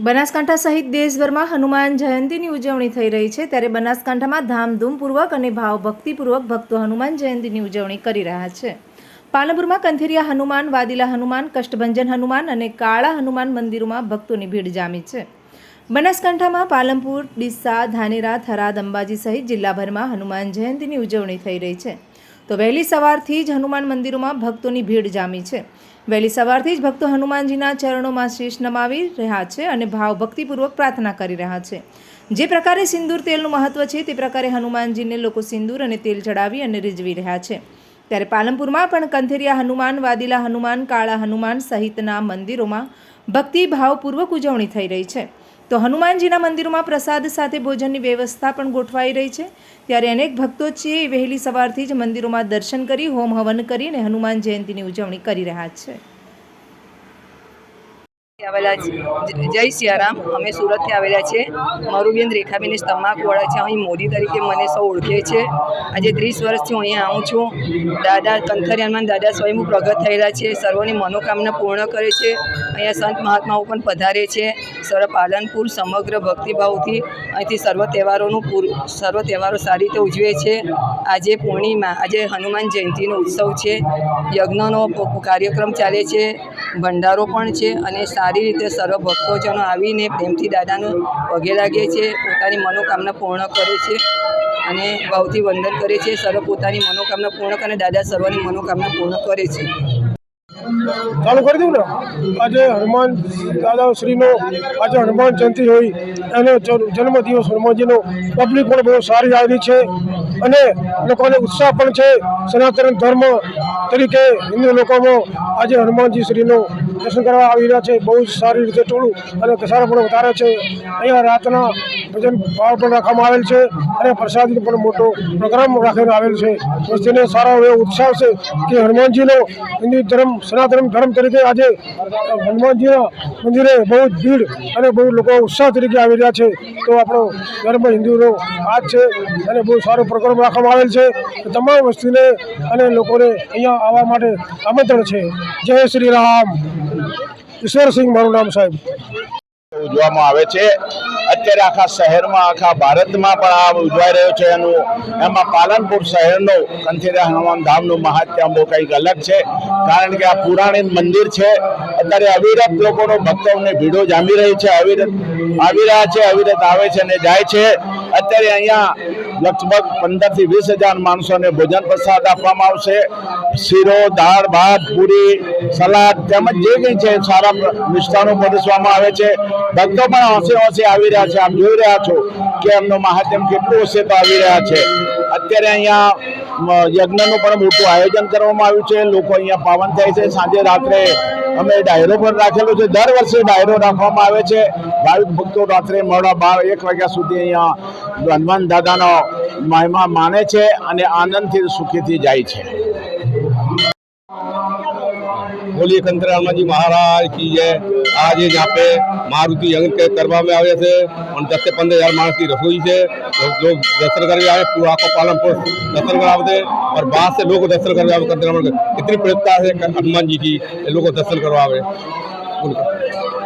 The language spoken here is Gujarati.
બનાસકાંઠા સહિત દેશભરમાં હનુમાન જયંતીની ઉજવણી થઈ રહી છે. ત્યારે બનાસકાંઠામાં ધામધૂમપૂર્વક અને ભાવભક્તિપૂર્વક ભક્તો હનુમાન જયંતીની ઉજવણી કરી રહ્યા છે. પાલનપુરમાં કંથેરિયા હનુમાન, વાદીલા હનુમાન, કષ્ટભંજન હનુમાન અને કાળા હનુમાન મંદિરોમાં ભક્તોની ભીડ જામી છે. બનાસકાંઠામાં પાલનપુર, ડીસા, ધાનેરા, થરાદ, અંબાજી સહિત જિલ્લાભરમાં હનુમાન જયંતીની ઉજવણી થઈ રહી છે. તો વહેલી સવારથી જ હનુમાન મંદિરોમાં ભક્તોની ભીડ જામી છે. વહેલી સવારથી જ ભક્તો હનુમાનજીના ચરણોમાં શીશ નમાવી રહ્યા છે અને ભાવ ભક્તિપૂર્વક પ્રાર્થના કરી રહ્યા છે. જે પ્રકારે સિંદૂર તેલનું મહત્વ છે તે પ્રકારે હનુમાનજીને લોકો સિંદૂર અને તેલ ચડાવી અને રીઝવી રહ્યા છે. ત્યારે પાલનપુરમાં પણ કંથેરિયા હનુમાન, વાદીલા હનુમાન, કાળા હનુમાન સહિતના મંદિરોમાં ભક્તિભાવપૂર્વક ઉજવણી થઈ રહી છે. તો હનુમાનજીના મંદિરોમાં પ્રસાદ સાથે ભોજનની વ્યવસ્થા પણ ગોઠવાઈ રહી છે. ત્યારે અનેક ભક્તો છે વહેલી સવારથી જ મંદિરોમાં દર્શન કરી હોમ હવન કરીને હનુમાન જયંતીની ઉજવણી કરી રહ્યા છે. આવેલા જય સિયારામ, અમે સુરતથી આવેલા છે મારું બેન રેખાબેન સ્તંભાકવાળા છે. અહીં મોદી તરીકે મને સૌ ઓળખે છે. આજે ત્રીસ વર્ષથી હું અહીંયા આવું છું. દાદા કંથરિયાનમાં દાદા સ્વયં પ્રગટ થયેલા છે. સર્વની મનોકામના પૂર્ણ કરે છે. અહીંયા સંત મહાત્માઓ પણ પધારે છે. સર પાલનપુર સમગ્ર ભક્તિભાવથી અહીંથી સર્વ તહેવારોનું સર્વ તહેવારો સારી રીતે ઉજવે છે. આજે પૂર્ણિમા, આજે હનુમાન જયંતિનો ઉત્સવ છે. યજ્ઞનો કાર્યક્રમ ચાલે છે. ભંડારો પણ છે અને સારી રીતે સર્વ ભક્તોજનો આવીને પ્રેમથી દાદાનું પગે લાગે છે, પોતાની મનોકામના પૂર્ણ કરે છે અને ભાવથી વંદન કરે છે, સર્વ પોતાની મનોકામના પૂર્ણ કરે દાદા સર્વની મનોકામના પૂર્ણ કરે છે. ચાલુ કરી દઉં ને? આજે હનુમાન દાદા શ્રીનો, આજે હનુમાન જયંતિ હોય, એનો જન્મદિવસ હનુમાનજીનો. પબ્લિક પણ બહુ સારી આવી છે અને લોકોને ઉત્સાહ પણ છે. સનાતન ધર્મ તરીકે હિન્દુ લોકોમાં આજે હનુમાનજી શ્રીનું દર્શન કરવા આવી રહ્યા છે. બહુ જ સારી રીતે ટોળું અને ઘસારો પણ વધારે છે. અહીંયા રાતના ભજન ભાવ પણ રાખવામાં આવેલ છે અને પ્રસાદનો પણ મોટો પ્રોગ્રામ રાખેલો આવેલ છે. વસ્તીને સારો એવો ઉત્સાહ છે કે હનુમાનજીનો હિન્દુ ધર્મ, સનાતન ધર્મ તરીકે આજે હનુમાનજીના મંદિરે બહુ જ ભીડ અને બહુ લોકો ઉત્સાહ તરીકે આવી રહ્યા છે. તો આપણો ધર્મ હિન્દુનો હાથ છે અને બહુ સારો પ્રોગ્રામ રાખવામાં આવેલ છે. તમામ વસ્તીને અને લોકોને અહીંયા આવવા માટે આમંત્રણ છે. જય શ્રી રામ. ઈશ્વરસિંહ મારું નામ સાહેબ. ઉજવવામાં આવે છે. અત્યારે આખા શહેરમાં, આખા ભારતમાં પણ આ ઉજવાઈ રહ્યો છે એનું. એમાં પાલનપુર શહેરનો કંથેરિયા હનુમાન ધામનું મહાત્મ્ય બહુ કંઈક અલગ છે. કારણ કે આ પુરાણીન મંદિર છે. અત્યારે અવિરત લોકોનો ભક્તોની ભીડો જામી રહી છે. અવિરત આવી રહ્યા છે, અવિરત આવે છે અને જાય છે. અત્યારે અહીંયા લગભગ પંદરથી વીસ હજાર માણસોને ભોજન પ્રસાદ આપવામાં આવશે. શીરો, દાળ, ભાત, પૂરી સલાડ તેમજ જે કંઈ છે સારા મિષ્ટાનો પરોસવામાં આવે છે. ભક્તો પણ હોંશે હોંશે આવી રહ્યા છે. આપ જોઈ રહ્યા છો કે એમનું મહાત્મ કેટલું હશે તો આવી રહ્યા છે. અત્યારે અહીંયા યજ્ઞનું પણ મોટું આયોજન કરવામાં આવ્યું છે. લોકો અહીંયા પાવન થાય છે. સાંજે રાત્રે અમે ડાયરો પણ રાખેલો છે. દર વર્ષે ડાયરો રાખવામાં આવે છે. ભાવિક ભક્તો રાત્રે મોડા બાર, એક વાગ્યા સુધી અહીંયા હનુમાન દાદાનો મહિમા માને છે અને આનંદથી સુખીથી જાય છે. बोलिए कंकर हनुमान जी महाराज की जय आज ये यहाँ पे मारुति यज्ञ के करवा में आए थे और दस से पंद्रह हजार मानस की रसोई से लोग लोग दर्शन करके आए पूरा को पालनपुर दर्शन करावे थे और बाहर से लोग दर्शन करवावे कंकर हनुमान के इतनी प्रयोजता है हनुमान जी की ये लोग को दर्शन करवावे बोलिए।